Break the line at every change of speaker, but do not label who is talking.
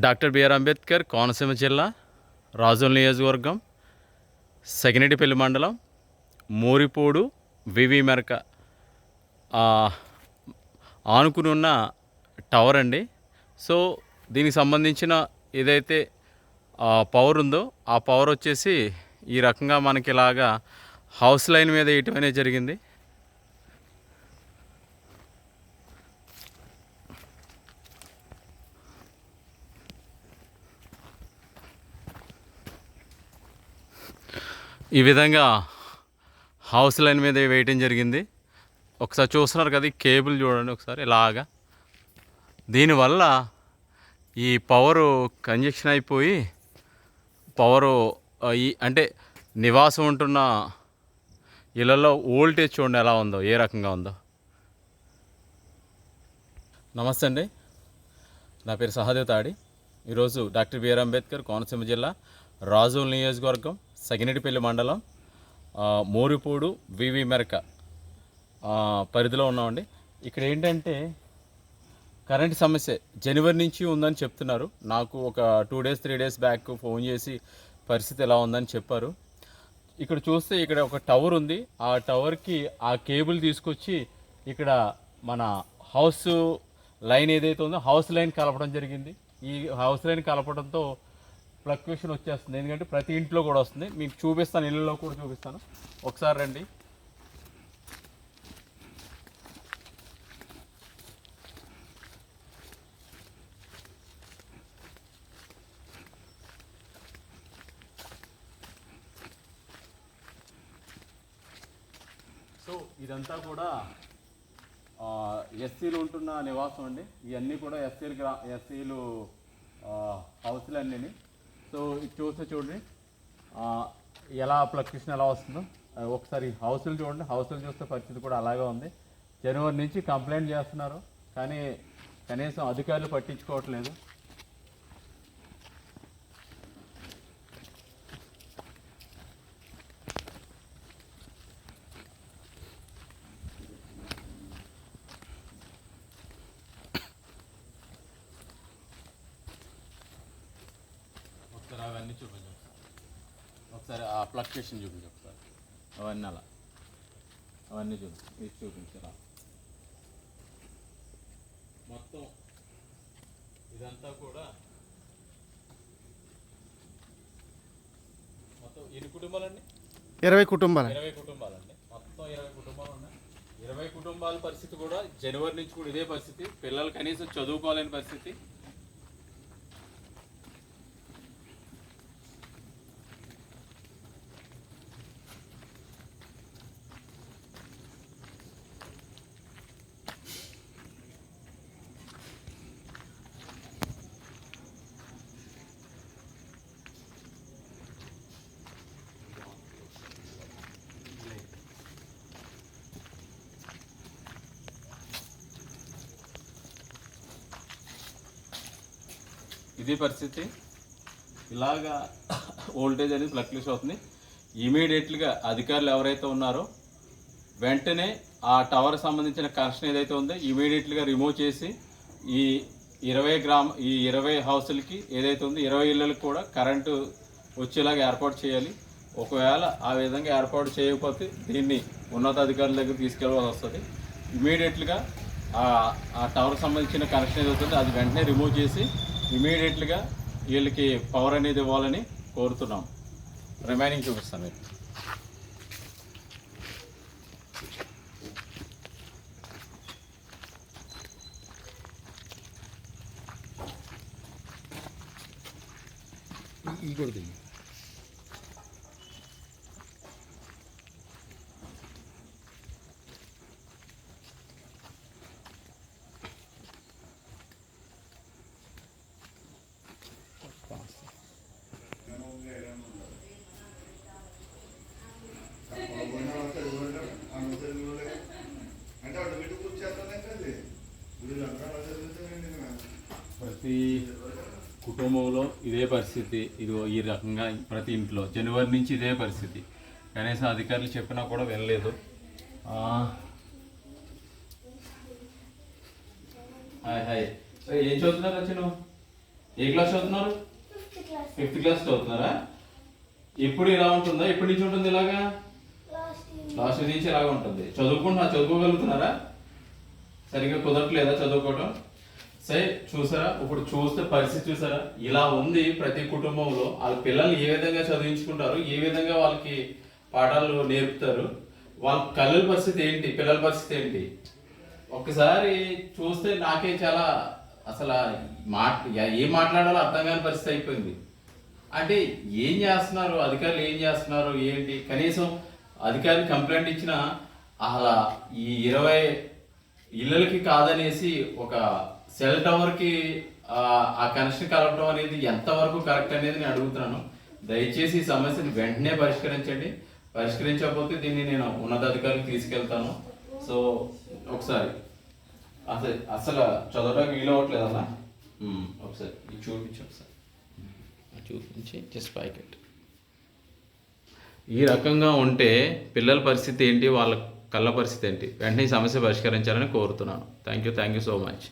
Doctor BR Ambedkar Konaseema జిల్లా రాజోల్ నియోజకవర్గం సగినెటిపల్లి మండలం మోరిపోడు వివి మెరక. ఆనుకుని ఉన్న టవర్ అండి. సో దీనికి సంబంధించిన ఏదైతే పవర్ ఉందో ఆ పవర్ వచ్చేసి ఈ రకంగా మనకి ఇలాగా హౌస్ లైన్ మీద వేయటం అనేది జరిగింది. ఈ విధంగా హౌస్ లైన్ మీద వేయటం జరిగింది. ఒకసారి చూస్తున్నారు కదా ఈ కేబుల్ చూడండి ఒకసారి ఇలాగా. దీనివల్ల ఈ పవరు కంజక్షన్ అయిపోయి పవరు ఈ అంటే నివాసం ఉంటున్న ఇళ్ళలో ఓల్టేజ్ చూడండి ఎలా ఉందో ఏ రకంగా ఉందో. నమస్తే అండి. నా పేరు సహదేవ్ తాడి. ఈరోజు డాక్టర్ బిఆర్ అంబేద్కర్ కోనసీమ జిల్లా రాజు నియోజకవర్గం. సగినెటిపల్లి మండలం మోరిపూడు వివి మెరక పరిధిలో ఉన్నామండి. ఇక్కడ ఏంటంటే కరెంట్ సమస్య జనవరి నుంచి ఉందని చెప్తున్నారు. నాకు ఒక two days three days back phone చేసి పరిస్థితి ఎలా ఉందని చెప్పారు. ఇక్కడ చూస్తే ఇక్కడ ఒక టవర్ ఉంది. ఆ టవర్కి ఆ కేబుల్ తీసుకొచ్చి ఇక్కడ మన హౌస్ లైన్ ఏదైతే ఉందో హౌస్ లైన్ కలపడం జరిగింది. ఈ హౌస్ లైన్ కలపడంతో ఫ్లక్చుయేషన్ వచ్చేస్తుంది. ఎందుకంటే ప్రతి ఇంట్లో కూడా వస్తుంది. మీకు చూపిస్తాను ఇళ్ళలో కూడా చూపిస్తాను. ఒకసారి రండి. సో ఇదంతా కూడా ఎస్సీలు ఉంటున్న నివాసం అండి. ఇవన్నీ కూడా ఎస్సీలు గ్రా ఎస్సీలు హౌస్లు అన్నీ సో ఇది చూస్తే చూడండి. ఎలా ఫ్లక్చుయేషన్ ఎలా వస్తుందో. ఒకసారి హౌస్లు చూడండి. హౌస్లు చూస్తే పరిస్థితి కూడా అలాగే ఉంది. జనవరి నుంచి కంప్లైంట్ చేస్తున్నారు. కానీ కనీసం అధికారులు పట్టించుకోవట్లేదు. ఒకసారి ఆ ఫ్లక్చుయేషన్ చూపించు ఒకసారి. అవన్నీ అలా. అవన్నీ చూపించు ఇది చూపించరా మొత్తం ఇదంతా కూడా మొత్తం ఎన్ని కుటుంబాలండి?
ఇరవై కుటుంబాలు.
ఇరవై కుటుంబాలండి. మొత్తం ఇరవై కుటుంబాలు ఉన్నాయి. ఇరవై కుటుంబాల పరిస్థితి కూడా జనవరి నుంచి కూడా ఇదే పరిస్థితి. పిల్లలు కనీసం చదువుకోలేని పరిస్థితి. ఇది పరిస్థితి. ఇలాగా ఓల్టేజ్ అనేది ఫ్లక్చుయేట్ అవుతుంది. ఇమీడియట్లీగా అధికారులు ఎవరైతే ఉన్నారో వెంటనే ఆ టవర్ సంబంధించిన కనెక్షన్ ఏదైతే ఉందో ఇమీడియట్గా రిమూవ్ చేసి ఈ ఇరవై గ్రామ ఈ ఇరవై హౌసులకి ఏదైతే ఉందో ఇరవై ఇళ్ళకి కూడా కరెంటు వచ్చేలాగా ఏర్పాటు చేయాలి. ఒకవేళ ఆ విధంగా ఏర్పాటు చేయకపోతే దీన్ని ఉన్నతాధికారుల దగ్గర తీసుకెళ్ళవలసి వస్తుంది. ఇమీడియట్గా ఆ టవర్ సంబంధించిన కనెక్షన్ ఏదైతే ఉందో అది వెంటనే రిమూవ్ చేసి ఇమీడియట్గా వీళ్ళకి పవర్ అనేది ఇవ్వాలని కోరుతున్నాం. రిమైనింగ్ చూపిస్తాను మీకు.
ఈ కూడా దిగి.
అంటే వాడు వీటి కూర్చేస్తానే కదా వీళ్ళు అంతా చదువుతానండి
ప్రతి కుటుంబంలో ఇదే పరిస్థితి. ఇది ఈ రకంగా ప్రతి ఇంట్లో. జనవరి నుంచి ఇదే పరిస్థితి. కనీసం అధికారులు చెప్పినా కూడా వినలేదు. ఆ, హాయ్ హాయ్. ఏం చదువుతున్నారు అచ్చను ఏ క్లాస్ చదువుతున్నారు?
ఫిఫ్త్ క్లాస్
చదువుతున్నారా? ఎప్పుడు ఇలా ఉంటుందా? ఎప్పటి నుంచి ఉంటుంది ఇలాగా?
లాస్ట్
లాస్ట్ నుంచి ఇలాగ ఉంటుంది. చదువుకుంటున్నా. చదువుకోగలుగుతున్నారా? సరిగ్గా కుదరట్లేదా చదువుకోవటం? సరే చూసారా? ఇప్పుడు చూస్తే పరిస్థితి చూసారా? ఇలా ఉంది ప్రతి కుటుంబంలో. వాళ్ళ పిల్లల్ని ఏ విధంగా చదివించుకుంటారు? ఏ విధంగా వాళ్ళకి పాఠాలు నేర్పుతారు? వాళ్ళ కళ్ళ పరిస్థితి ఏంటి? పిల్లల పరిస్థితి ఏంటి? ఒక్కసారి చూస్తే నాకే చాలా అసలు మాట ఏం మాట్లాడాలో అర్థం కాని పరిస్థితి అయిపోయింది. అంటే ఏం చేస్తున్నారు? అధికారులు ఏం చేస్తున్నారు? ఏంటి? కనీసం అధికారులు కంప్లైంట్ ఇచ్చిన అలా ఈ ఇరవై ఇళ్ళకి కాదనేసి ఒక సెల్ టవర్కి ఆ ఆ కనెక్షన్ కలపడం అనేది ఎంతవరకు కరెక్ట్ అనేది నేను అడుగుతున్నాను. దయచేసి ఈ సమస్యని వెంటనే పరిష్కరించండి. పరిష్కరించకపోతే దీన్ని నేను ఉన్నతాధికారికి తీసుకెళ్తాను. సో ఒకసారి. అసలు అసలు చదవడానికి వీలు అవ్వట్లేదు అలా ఒకసారి. ఇది చూపించు ఒకసారి. చూపించి జస్ట్ ప్యాకెట్ ఈ రకంగా ఉంటే పిల్లల పరిస్థితి ఏంటి? వాళ్ళ కళ్ళ పరిస్థితి ఏంటి? వెంటనే ఈ సమస్య పరిష్కరించాలని కోరుతున్నాను. Thank you thank you so much